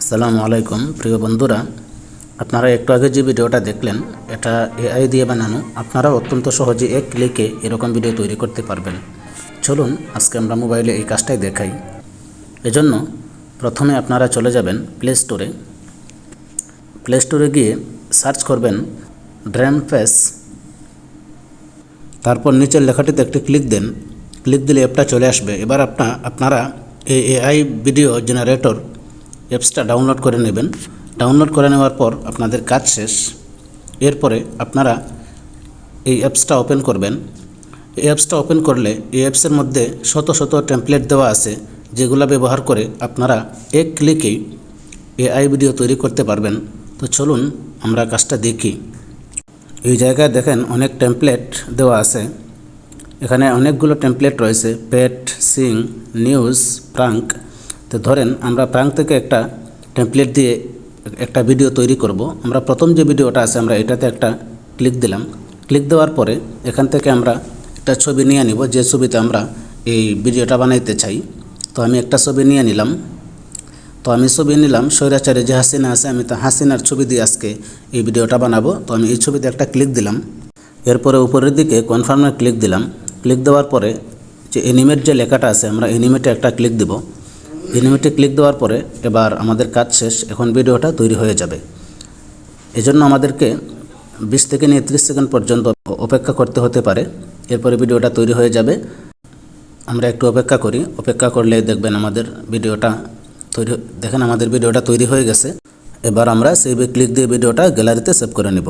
আসসালামু আলাইকুম, প্রিয় বন্ধুরা। আপনারা একটু আগে যে ভিডিওটা দেখলেন, এটা এআই দিয়ে বানানো। আপনারা অত্যন্ত সহজে এক ক্লিকে এরকম ভিডিও তৈরি করতে পারবেন। চলুন, আজকে আমরা মোবাইলে এই কাজটাই দেখাই। এজন্য প্রথমে আপনারা চলে যাবেন প্লে স্টোরে প্লে স্টোরে গিয়ে সার্চ করবেন ড্র্যাম ফেস তারপর নিচের লেখাটিতে একটি ক্লিক দেন। ক্লিক দিলে অ্যাপটা চলে আসবে। এবার আপনা, আপনারা এই এআই ভিডিও জেনারেটর অ্যাপসটা ডাউনলোড করে নেবেন। ডাউনলোড করে নেওয়ার পর আপনাদের কাজ শেষ। এরপরে আপনারা এই অ্যাপসটা ওপেন করবেন। এই অ্যাপসটা ওপেন করলে এই অ্যাপসের মধ্যে শত শত টেমপ্লেট দেওয়া আছে, যেগুলো ব্যবহার করে আপনারা এক ক্লিকেই এআই ভিডিও তৈরি করতে পারবেন। তো চলুন আমরা কাজটা দেখি। এই জায়গায় দেখেন অনেক টেমপ্লেট দেওয়া আছে। এখানে অনেকগুলো টেমপ্লেট রয়েছে পেট সিং নিউজ প্রাঙ্ক তো ধরেন, আমরা প্রাঙ্ক থেকে একটা টেমপ্লেট দিয়ে একটা ভিডিও তৈরি করব। আমরা প্রথম যে ভিডিওটা আছে, আমরা এটাতে একটা ক্লিক দিলাম। ক্লিক দেওয়ার পরে এখান থেকে আমরা একটা ছবি নিয়ে নিব, যে ছবিতে আমরা এই ভিডিওটা বানাইতে চাই। তো আমি একটা ছবি নিয়ে নিলাম। তো আমি ছবি নিলাম, স্বৈরাচারে যে হাসিনা আছে, আমি তো হাসিনার ছবি দিয়ে আজকে এই ভিডিওটা বানাবো। তো আমি এই ছবিতে একটা ক্লিক দিলাম। এরপরে উপরের দিকে কনফার্মে ক্লিক দিলাম। ক্লিক দেওয়ার পরে যে এনিমেট যে লেখাটা আছে, আমরা এনিমেটে একটা ক্লিক দেব। এনিমেটে ক্লিক দেওয়ার পরে এবার আমাদের কাজ শেষ, এখন ভিডিওটা তৈরি হয়ে যাবে। এজন্য আমাদেরকে বিশ থেকে নিয়ে ত্রিশ সেকেন্ড পর্যন্ত অপেক্ষা করতে হতে পারে। এরপরে ভিডিওটা তৈরি হয়ে যাবে। আমরা একটু অপেক্ষা করি। অপেক্ষা করলে দেখবেন আমাদের ভিডিওটা তৈরি, দেখেন আমাদের ভিডিওটা তৈরি হয়ে গেছে। এবার আমরা সেভে ক্লিক দিয়ে ভিডিওটা গ্যালারিতে সেভ করে নেব।